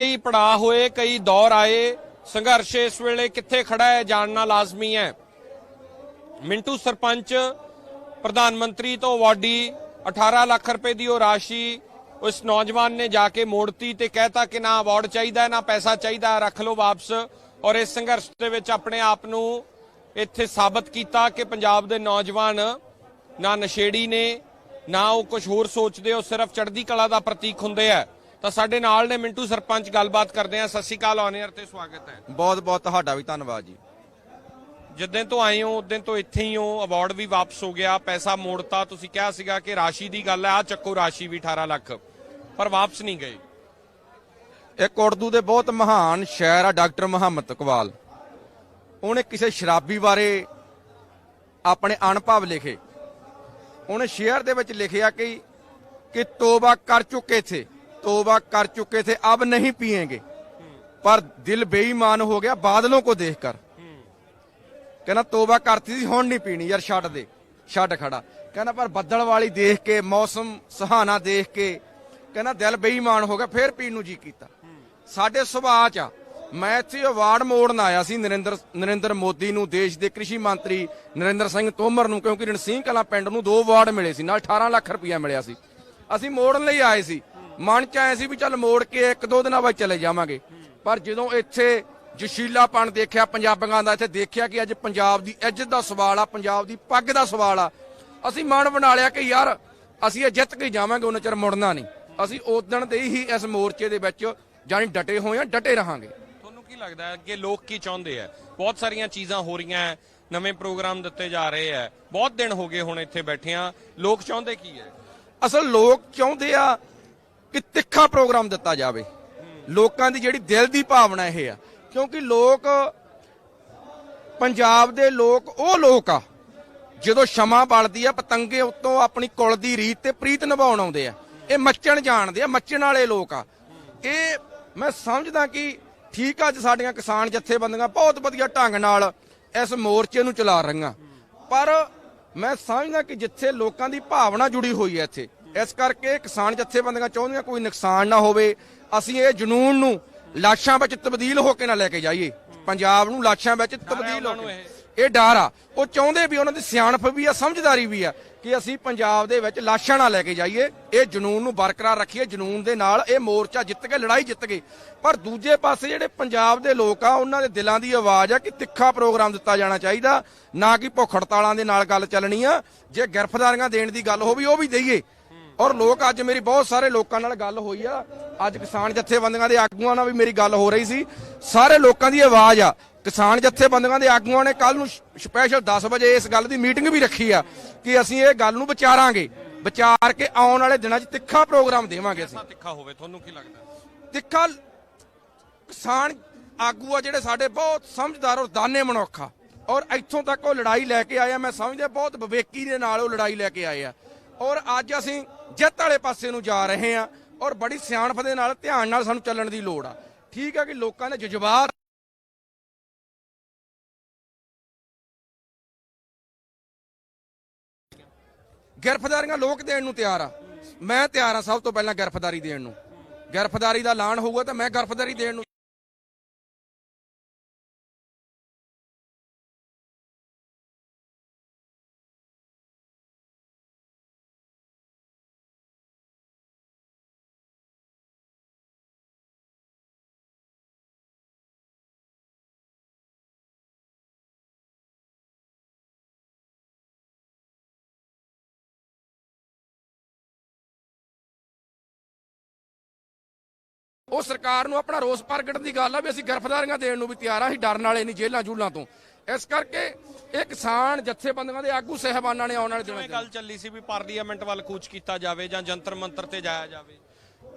ਕਈ ਪੜਾਅ ਹੋਏ, ਕਈ ਦੌਰ ਆਏ, ਸੰਘਰਸ਼ ਇਸ ਵੇਲੇ ਕਿੱਥੇ ਖੜਾ ਹੈ ਜਾਣਨਾ ਲਾਜ਼ਮੀ ਹੈ। ਮਿੰਟੂ ਸਰਪੰਚ, ਪ੍ਰਧਾਨ ਮੰਤਰੀ ਤੋਂ ਅਵਾਰਡੀ 18 ਲੱਖ ਰੁਪਏ ਦੀ ਉਹ ਰਾਸ਼ੀ ਉਸ ਨੌਜਵਾਨ ਨੇ ਜਾ ਕੇ ਮੋੜਤੀ ਤੇ ਕਹਿਤਾ ਕਿ ਨਾ ਅਵਾਰਡ ਚਾਹੀਦਾ, ਨਾ ਪੈਸਾ ਚਾਹੀਦਾ, ਰੱਖ ਲਓ ਵਾਪਸ। ਔਰ ਇਸ ਸੰਘਰਸ਼ ਦੇ ਵਿੱਚ ਆਪਣੇ ਆਪ ਨੂੰ ਇੱਥੇ ਸਾਬਤ ਕੀਤਾ ਕਿ ਪੰਜਾਬ ਦੇ ਨੌਜਵਾਨ ਨਾ ਨਸ਼ੇੜੀ ਨੇ, ਨਾ ਉਹ ਕੁਝ ਹੋਰ ਸੋਚਦੇ, ਉਹ ਸਿਰਫ ਚੜ੍ਹਦੀ ਕਲਾ ਦਾ ਪ੍ਰਤੀਕ ਹੁੰਦੇ ਆ। ਤਾਂ ਸਾਡੇ ਨਾਲ ਨੇ ਮਿੰਟੂ ਸਰਪੰਚ ਗੱਲਬਾਤ ਕਰਦੇ ਆ ਸਤਿ ਸ਼੍ਰੀ ਅਕਾਲ ਔਨ 에ਅਰ ਤੇ ਸਵਾਗਤ ਹੈ। ਬਹੁਤ ਬਹੁਤ ਤੁਹਾਡਾ ਵੀ ਧੰਨਵਾਦ ਜੀ। ਜਿੱਦਾਂ ਤੋਂ ਆਏ ਹੋ ਉਦੋਂ ਤੋਂ ਇੱਥੇ ਹੀ ਹੋ ਅਵਾਰਡ ਵੀ ਵਾਪਸ ਹੋ ਗਿਆ ਪੈਸਾ ਮੋੜਤਾ। ਤੁਸੀਂ ਕਿਹਾ ਸੀਗਾ ਕਿ ਰਾਸ਼ੀ ਦੀ ਗੱਲ ਹੈ ਆ ਚੱਕੋ ਰਾਸ਼ੀ ਵੀ 18 ਲੱਖ। ਪਰ ਵਾਪਸ ਨਹੀਂ ਗਏ। ਇੱਕ ਉਰਦੂ ਦੇ ਬਹੁਤ ਮਹਾਨ ਸ਼ਾਇਰ ਆ ਡਾਕਟਰ ਮੁਹੰਮਦ ਇਕਬਾਲ। ਉਹਨੇ ਕਿਸੇ ਸ਼ਰਾਬੀ ਬਾਰੇ ਆਪਣੇ ਅਨੁਭਵ ਲਿਖੇ। ਉਹਨੇ ਸ਼ੇਅਰ ਦੇ ਵਿੱਚ ਲਿਖਿਆ ਕਿ ਕਿ ਤੋਬਾ ਕਰ ਚੁੱਕੇ ਥੇ। तोबा कर चुके थे अब नहीं पिएंगे पर दिल बेईमान हो गया बादलों को देखकर ਕਹਿੰਦਾ ਤੋਬਾ ਕਰਤੀ ਸੀ, ਹੁਣ ਨਹੀਂ ਪੀਣੀ, ਯਾਰ ਛੱਡ ਦੇ, ਛੱਡ ਖੜਾ। ਕਹਿੰਦਾ ਪਰ ਬੱਦਲ ਵਾਲੀ ਦੇਖ ਕੇ, ਮੌਸਮ ਸੁਹਾਣਾ ਦੇਖ ਕੇ, ਕਹਿੰਦਾ ਦਿਲ ਬੇਈਮਾਨ ਹੋ ਗਿਆ, ਫੇਰ ਪੀਣ ਨੂੰ ਜੀ ਕੀਤਾ। ਸਾਡੇ ਸੁਭਾਅ ਚ ਮੈਂ ਇੱਥੇ ਅਵਾਰਡ ਮੋੜਨ ਆਇਆ ਸੀ, ਨਰਿੰਦਰ ਨਰਿੰਦਰ ਮੋਦੀ ਨੂੰ, ਦੇਸ਼ ਦੇ ਕ੍ਰਿਸ਼ੀ ਮੰਤਰੀ ਨਰਿੰਦਰ ਸਿੰਘ ਤੋਮਰ ਨੂੰ, ਕਿਉਂਕਿ ਰਣਸੀਂਹ ਕਲਾ ਪਿੰਡ ਨੂੰ ਦੋ ਅਵਾਰਡ ਮਿਲੇ ਸੀ, ਨਾਲ 18 ਲੱਖ ਰੁਪਇਆ ਮਿਲਿਆ ਸੀ। ਅਸੀਂ ਮੋੜਨ ਲਈ ਆਏ ਸੀ ਮਨ ਚ ਆਏ ਸੀ ਵੀ ਚੱਲ ਮੋੜ ਕੇ ਇੱਕ ਦੋ ਦਿਨਾਂ ਬਾਅਦ ਚਲੇ ਜਾਵਾਂਗੇ। ਪਰ ਜਦੋਂ ਇੱਥੇ ਜਸ਼ੀਲਾਪਣ ਦੇਖਿਆ ਪੰਜਾਬੀਆਂ ਦਾ ਇੱਥੇ ਦੇਖਿਆ ਕਿ ਅੱਜ ਪੰਜਾਬ ਦੀ ਇੱਜ਼ਤ ਦਾ ਸਵਾਲ ਆ ਪੰਜਾਬ ਦੀ ਪੱਗ ਦਾ ਸਵਾਲ ਆ। ਅਸੀਂ ਮਨ ਬਣਾ ਲਿਆ ਕਿ ਯਾਰ ਅਸੀਂ ਇਹ ਜਿੱਤ ਕੇ ਜਾਵਾਂਗੇ ਉਹਨਾਂ ਚਿਰ ਮੁੜਨਾ ਨਹੀਂ। ਅਸੀਂ ਉਦਣ ਦੇ ਹੀ ਇਸ ਮੋਰਚੇ ਦੇ ਵਿੱਚ ਜਾਨੀ ਡਟੇ ਹੋਏ ਆ ਡਟੇ ਰਹਾਂਗੇ। ਤੁਹਾਨੂੰ ਕੀ ਲੱਗਦਾ ਹੈ ਕਿ ਲੋਕ ਕੀ ਚਾਹੁੰਦੇ ਆ? ਬਹੁਤ ਸਾਰੀਆਂ ਚੀਜ਼ਾਂ ਹੋ ਰਹੀਆਂ ਹੈ ਨਵੇਂ ਪ੍ਰੋਗਰਾਮ ਦਿੱਤੇ ਜਾ ਰਹੇ ਹੈ। ਬਹੁਤ ਦਿਨ ਹੋ ਗਏ ਹੁਣ ਇੱਥੇ ਬੈਠੇ ਆ ਲੋਕ ਚਾਹੁੰਦੇ ਕੀ ਹੈ? ਅਸਲ ਲੋਕ ਚਾਹੁੰਦੇ ਆ ਕਿ ਤਿੱਖਾ ਪ੍ਰੋਗਰਾਮ ਦਿੱਤਾ ਜਾਵੇ। ਲੋਕਾਂ ਦੀ ਜਿਹੜੀ ਦਿਲ ਦੀ ਭਾਵਨਾ ਇਹ ਆ। ਕਿਉਂਕਿ ਲੋਕ, ਪੰਜਾਬ ਦੇ ਲੋਕ, ਉਹ ਲੋਕ ਆ, ਜਦੋਂ ਸ਼ਮਾ ਬਲਦੀ ਆ, ਪਤੰਗੇ ਉੱਤੋਂ ਆਪਣੀ ਕੁਲ ਦੀ ਰੀਤ ਤੇ ਪ੍ਰੀਤ ਨਿਭਾਉਣ ਆਉਂਦੇ ਆ। ਇਹ ਮੱਚਣ ਜਾਣਦੇ ਆ, ਮੱਚਣ ਵਾਲੇ ਲੋਕ ਆ। ਇਹ ਮੈਂ ਸਮਝਦਾ ਕਿ ਠੀਕ ਆ ਅੱਜ ਸਾਡੀਆਂ ਕਿਸਾਨ ਜਥੇਬੰਦੀਆਂ ਬਹੁਤ ਵਧੀਆ ਢੰਗ ਨਾਲ ਇਸ ਮੋਰਚੇ ਨੂੰ ਚਲਾ ਰਹੀਆਂ। ਪਰ ਮੈਂ ਸਮਝਦਾ ਕਿ ਜਿੱਥੇ ਲੋਕਾਂ ਦੀ ਭਾਵਨਾ ਜੁੜੀ ਹੋਈ ਹੈ ਇੱਥੇ ਇਸ ਕਰਕੇ ਕਿਸਾਨ ਜਥੇਬੰਦੀਆਂ ਚਾਹੁੰਦੀਆਂ ਕੋਈ ਨੁਕਸਾਨ ਨਾ ਹੋਵੇ। ਅਸੀਂ ਇਹ ਜਨੂਨ ਨੂੰ ਲਾਸ਼ਾਂ ਵਿੱਚ ਤਬਦੀਲ ਹੋ ਕੇ ਨਾ ਲੈ ਕੇ ਜਾਈਏ। ਪੰਜਾਬ ਨੂੰ ਲਾਸ਼ਾਂ ਵਿੱਚ ਤਬਦੀਲ ਹੋ ਕੇ। ਇਹ। ਡਰ ਆ। ਉਹ ਚਾਹੁੰਦੇ ਵੀ ਉਹਨਾਂ ਦੀ ਸਿਆਣਪ ਵੀ ਆ ਸਮਝਦਾਰੀ ਵੀ ਆ ਕਿ ਅਸੀਂ ਪੰਜਾਬ ਦੇ ਵਿੱਚ ਲਾਸ਼ਾਂ ਨਾ ਲੈ ਕੇ ਜਾਈਏ। ਇਹ ਜਨੂਨ ਨੂੰ ਬਰਕਰਾਰ ਰੱਖੀਏ। ਜਨੂਨ ਦੇ ਨਾਲ ਇਹ ਮੋਰਚਾ ਜਿੱਤ ਕੇ ਲੜਾਈ ਜਿੱਤ ਗਏ ਪਰ ਦੂਜੇ ਪਾਸੇ ਜਿਹੜੇ ਪੰਜਾਬ ਦੇ ਲੋਕ ਆ ਉਹਨਾਂ ਦੇ ਦਿਲਾਂ ਦੀ ਆਵਾਜ਼ ਆ ਕਿ ਤਿੱਖਾ ਪ੍ਰੋਗਰਾਮ ਦਿੱਤਾ ਜਾਣਾ ਚਾਹੀਦਾ। ਨਾ ਕਿ ਭੁੱਖ ਹੜਤਾਲਾਂ ਦੇ ਨਾਲ ਗੱਲ ਚੱਲਣੀ ਆ। ਜੇ ਗ੍ਰਿਫਤਾਰੀਆਂ ਦੇਣ ਦੀ ਗੱਲ ਹੋਵੇ ਉਹ ਵੀ ਦਈਏ। ਔਰ ਲੋਕ ਅੱਜ ਮੇਰੀ ਬਹੁਤ ਸਾਰੇ ਲੋਕਾਂ ਨਾਲ ਗੱਲ ਹੋਈ ਆ। ਅੱਜ ਕਿਸਾਨ ਜਥੇਬੰਦੀਆਂ ਦੇ ਆਗੂਆਂ ਨਾਲ ਵੀ ਮੇਰੀ ਗੱਲ ਹੋ ਰਹੀ ਸੀ। ਸਾਰੇ ਲੋਕਾਂ ਦੀ ਆਵਾਜ਼ ਆ। ਕਿਸਾਨ ਜਥੇਬੰਦੀਆਂ ਦੇ ਆਗੂਆਂ ਨੇ ਕੱਲ ਨੂੰ ਸਪੈਸ਼ਲ 10 ਵਜੇ ਇਸ ਗੱਲ ਦੀ ਮੀਟਿੰਗ ਵੀ ਰੱਖੀ ਆ ਕਿ ਅਸੀਂ ਇਹ ਗੱਲ ਨੂੰ ਵਿਚਾਰਾਂਗੇ। ਵਿਚਾਰ ਕੇ ਆਉਣ ਵਾਲੇ ਦਿਨਾਂ 'ਚ ਤਿੱਖਾ ਪ੍ਰੋਗਰਾਮ ਦੇਵਾਂਗੇ ਅਸੀਂ। ਤਿੱਖਾ ਹੋਵੇ? ਤੁਹਾਨੂੰ ਕੀ ਲੱਗਦਾ? ਤਿੱਖਾ ਕਿਸਾਨ ਆਗੂ ਆ ਜਿਹੜੇ ਸਾਡੇ ਬਹੁਤ ਸਮਝਦਾਰ ਔਰ ਦਾਨੇ ਮਨੁੱਖ ਆ। ਔਰ ਇੱਥੋਂ ਤੱਕ ਉਹ ਲੜਾਈ ਲੈ ਕੇ ਆਏ ਆ। ਮੈਂ ਸਮਝਦਾ ਬਹੁਤ ਵਿਵੇਕੀ ਦੇ ਨਾਲ ਉਹ ਲੜਾਈ ਲੈ ਕੇ ਆਏ ਆ। ਔਰ ਅੱਜ ਅਸੀਂ ਜਿੱਤ ਵਾਲੇ ਪਾਸੇ ਨੂੰ ਜਾ ਰਹੇ ਹਾਂ ਔਰ ਬੜੀ ਸਿਆਣਪ ਦੇ ਨਾਲ, ਧਿਆਨ ਨਾਲ ਸਾਨੂੰ ਚੱਲਣ ਦੀ ਲੋੜ ਆ। ਠੀਕ ਆ ਕਿ ਲੋਕਾਂ ਦੇ ਜਜ਼ਬਾਤ ਗ੍ਰਿਫਤਾਰੀਆਂ ਲੋਕ ਦੇਣ ਨੂੰ ਤਿਆਰ ਆ। ਮੈਂ ਤਿਆਰ ਆ ਸਭ ਤੋਂ ਪਹਿਲਾਂ ਗ੍ਰਿਫਤਾਰੀ ਦੇਣ ਨੂੰ। ਗ੍ਰਿਫਤਾਰੀ ਦਾ ਐਲਾਨ ਹੋਊਗਾ ਤਾਂ ਮੈਂ ਗ੍ਰਿਫਤਾਰੀ ਦੇਣ ਨੂੰ ਉਹ ਸਰਕਾਰ ਨੂੰ ਆਪਣਾ ਰੋਸ ਪ੍ਰਗਟ ਦੀ ਗੱਲ ਆ ਵੀ ਅਸੀਂ ਗ੍ਰਿਫਤਾਰੀਆਂ ਦੇਣ ਨੂੰ ਵੀ ਤਿਆਰ ਆ ਅਸੀਂ ਡਰਨ ਵਾਲੇ ਨਹੀਂ ਜੇਲ੍ਹਾਂ ਜੂਲਾਂ ਤੋਂ। ਇਸ ਕਰਕੇ ਇਹ ਕਿਸਾਨ ਜਥੇਬੰਦੀਆਂ ਦੇ ਆਗੂ ਸਹਿਬਾਨਾਂ ਨੇ ਆਉਣ ਵਾਲੇ ਦਿਨਾਂ ਜਿਵੇਂ ਗੱਲ ਚੱਲੀ ਸੀ ਵੀ ਪਾਰਲੀਮੈਂਟ ਵੱਲ ਕੂਚ ਕੀਤਾ ਜਾਵੇ ਜਾਂ ਜੰਤਰ ਮੰਤਰ ਤੇ ਜਾਇਆ ਜਾਵੇ?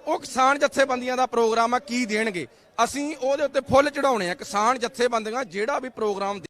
ਉਹ ਕਿਸਾਨ ਜਥੇਬੰਦੀਆਂ ਦਾ ਪ੍ਰੋਗਰਾਮ ਆ ਕੀ ਦੇਣਗੇ? ਅਸੀਂ ਉਹਦੇ ਉੱਤੇ ਫੁੱਲ ਚੜਾਉਣੇ ਆ ਕਿਸਾਨ ਜਥੇਬੰਦੀਆਂ ਜਿਹੜਾ ਵੀ ਪ੍ਰੋਗਰਾਮ